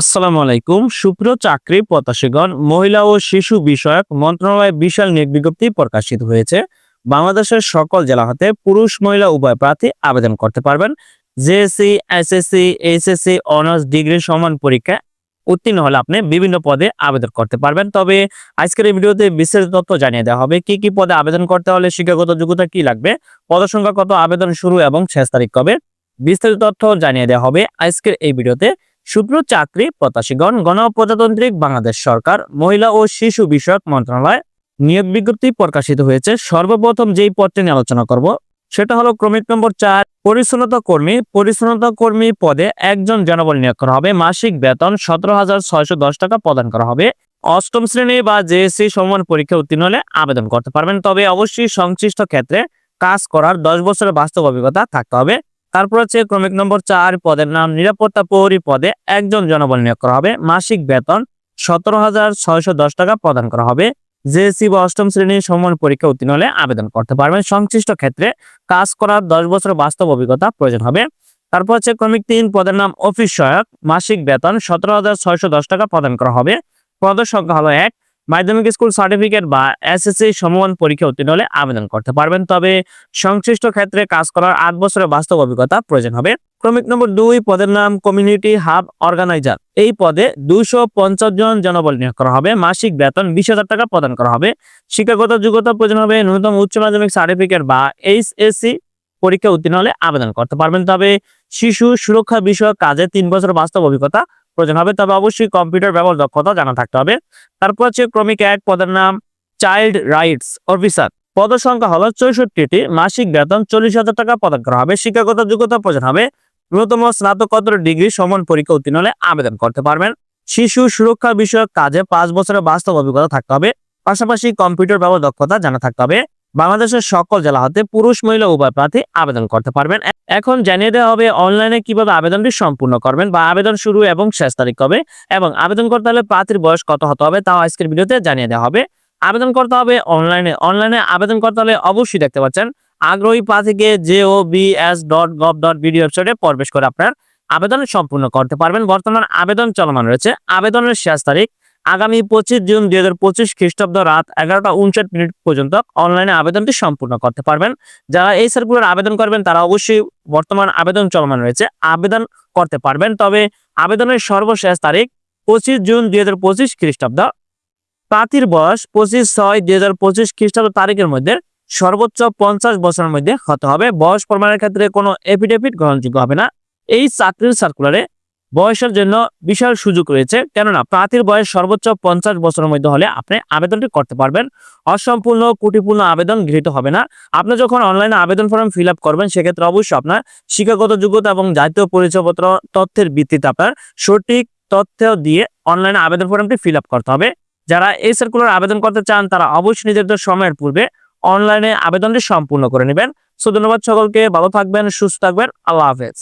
আসসালামু আলাইকুম। সুপ্রিয় চাকরি প্রত্যাশীগণ, মহিলা ও শিশু বিষয়ক মন্ত্রণালয়ে বিশাল নিয়োগ বিজ্ঞপ্তি প্রকাশিত হয়েছে। বাংলাদেশের সকল জেলা হতে পুরুষ, মহিলা, উভয় প্রার্থী আবেদন করতে পারবেন। JSC SSC HSC honours degree সমান পরীক্ষা উত্তীর্ণ হলে আপনি বিভিন্ন পদে আবেদন করতে পারবেন। তবে আজকের এই ভিডিওতে বিস্তারিত তথ্য জানিয়ে দেওয়া হবে, কি কি পদে আবেদন করতে হলে শিক্ষাগত যোগ্যতা কি লাগবে পদসংখ্যা কত আবেদন শুরু এবং শেষ তারিখ কবে, বিস্তারিত তথ্য জানিয়ে দেওয়া হবে আজকের এই ভিডিওতে। শুভ্র চাকরি প্রত্যাশীগণ গণপ্রজাতান্ত্রিক বাংলাদেশ সরকার, মহিলা ও শিশু বিষয়ক মন্ত্রণালয় নিয়োগ বিজ্ঞপ্তি প্রকাশিত হয়েছে। সর্বপ্রথম যেই পদটি নিয়ে আলোচনা করব, সেটা হলো ক্রমিক নম্বর চার, পরিচ্ছন্নতা কর্মী। পরিচ্ছন্নতা কর্মী পদে একজন জনবল নিয়োগ করা হবে। মাসিক বেতন সতেরো হাজার ছয়শো দশ টাকা প্রদান করা হবে। অষ্টম শ্রেণি বা জেএসসি সমান পরীক্ষা উত্তীর্ণ হলে আবেদন করতে পারবেন। তবে অবশ্যই সংশ্লিষ্ট ক্ষেত্রে কাজ করার দশ বছরের বাস্তব অভিজ্ঞতা থাকতে হবে। তারপর হচ্ছে ক্রমিক নম্বর চার পদের নাম নিরাপত্তা প্রহরী পদে একজন জনবল নিয়োগ করা হবে। মাসিক বেতন সতেরো হাজার ছয়শো দশ টাকা প্রদান করা হবে। জেএসসি বা অষ্টম শ্রেণির সমান পরীক্ষা উত্তীর্ণ হলে আবেদন করতে পারবেন। সংশ্লিষ্ট ক্ষেত্রে কাজ করার দশ বছর বাস্তব অভিজ্ঞতা প্রয়োজন হবে। তারপর হচ্ছে ক্রমিক তিন পদের নাম অফিস সহায়ক। মাসিক বেতন সতেরো হাজার ছয়শো দশ টাকা প্রদান করা হবে। পদের সংখ্যা হলো এক। মাধ্যমিক স্কুল সার্টিফিকেট বা এসএসসি সমমান পরীক্ষা উত্তীর্ণ হলে আবেদন করতে পারবেন। তবে সংশ্লিষ্ট ক্ষেত্রে কাজ করার আট বছরের বাস্তব অভিজ্ঞতা প্রয়োজন হবে। ক্রমিক নম্বর দুই, পদের নাম কমিউনিটি হাব অর্গানাইজার এই পদে দুশো জন জনবল নিয়োগ করা হবে। মাসিক বেতন বিশ হাজার টাকা প্রদান করা হবে। শিক্ষাগত যোগ্যতা প্রয়োজন হবে ন্যূনতম উচ্চ মাধ্যমিক সার্টিফিকেট বা এইচএসসি পরীক্ষা উত্তীর্ণ হলে আবেদন করতে পারবেন। তবে শিশু সুরক্ষা বিষয়ক কাজে তিন বছর বাস্তব অভিজ্ঞতা প্রয়োজন হবে, তবে অবশ্যই কম্পিউটার ব্যবহার দক্ষতা জানা থাকতে হবে। তারপর হচ্ছে ক্রমিক এক পদের নাম চাইল্ড রাইটস অফিসার পদ সংখ্যা হলো চৌষট্টিটি, মাসিক বেতন চল্লিশ হাজার টাকা প্রদান করা হবে। শিক্ষাগত যোগ্যতা প্রয়োজন হবে, ন্যূনতম স্নাতকোত্তর ডিগ্রি সমান পরীক্ষা উত্তীর্ণ হলে আবেদন করতে পারবেন। শিশু সুরক্ষা বিষয়ক কাজে পাঁচ বছরের বাস্তব অভিজ্ঞতা থাকতে হবে। পাশাপাশি কম্পিউটার ব্যবহার দক্ষতা জানা থাকতে হবে। বাংলাদেশের সকল জেলা হতে পুরুষ, মহিলা, উভয় প্রার্থী আবেদন করতে পারবেন। এখন জানিয়ে দেওয়া হবে অনলাইনে কীভাবে আবেদনটি সম্পূর্ণ করবেন বা আবেদন শুরু এবং শেষ তারিখ কবে এবং আবেদন করতে হলে প্রার্থীর বয়স কত হতে হবে তাও আজকের ভিডিওতে জানিয়ে দেওয়া হবে। আবেদন করতে হবে অনলাইনে। অনলাইনে আবেদন করতে হলে অবশ্যই দেখতে পাচ্ছেন আগ্রহী প্রার্থীকে J O B S dot gov dot BD ওয়েবসাইটে প্রবেশ করে আপনার আবেদন সম্পূর্ণ করতে পারবেন। বর্তমান আবেদন চলমান রয়েছে। আবেদনের শেষ তারিখ আগামী পঁচিশ জুন দুই হাজার পঁচিশ খ্রিস্টাব্দ রাত এগারোটা উনষাট মিনিট পর্যন্ত অনলাইনে আবেদনটি সম্পূর্ণ করতে পারবেন। যারা এই সার্কুলার আবেদন করবেন, তারা অবশ্যই বর্তমান আবেদন চলমান রয়েছে, আবেদন করতে পারবেন। তবে আবেদনের সর্বশেষ তারিখ পঁচিশ জুন দুই হাজার পঁচিশ খ্রিস্টাব্দ। প্রার্থীর বয়স পঁচিশ ছয় দুই হাজার পঁচিশ খ্রিস্টাব্দ তারিখের মধ্যে সর্বোচ্চ পঞ্চাশ বছরের মধ্যে হতে হবে। বয়স প্রমাণের ক্ষেত্রে কোনো এফিডেভিট গ্রহণযোগ্য হবে না। এই চাকরির সার্কুলারে বয়সের জন্য বিশাল সুযোগ রয়েছে। কেননা প্রার্থীর বয়স সর্বোচ্চ পঞ্চাশ বছরের মধ্যে হলে আপনি আবেদনটি করতে পারবেন। অসম্পূর্ণ কুটিপূর্ণ আবেদন গৃহীত হবে না। আপনি যখন অনলাইনে আবেদন ফর্ম ফিল করবেন, সেক্ষেত্রে অবশ্যই আপনার শিক্ষাগত যোগ্যতা এবং জাতীয় পরিচয়পত্র তথ্যের ভিত্তিতে আপনার সঠিক তথ্য দিয়ে অনলাইনে আবেদন ফর্মটি ফিল করতে হবে। যারা এই সার্কুলার আবেদন করতে চান, তারা অবশ্যই নিজেদের সময়ের পূর্বে অনলাইনে আবেদনটি সম্পূর্ণ করে নেবেন। সো, ধন্যবাদ সকলকে। ভালো থাকবেন, সুস্থ থাকবেন। আল্লাহ হাফেজ।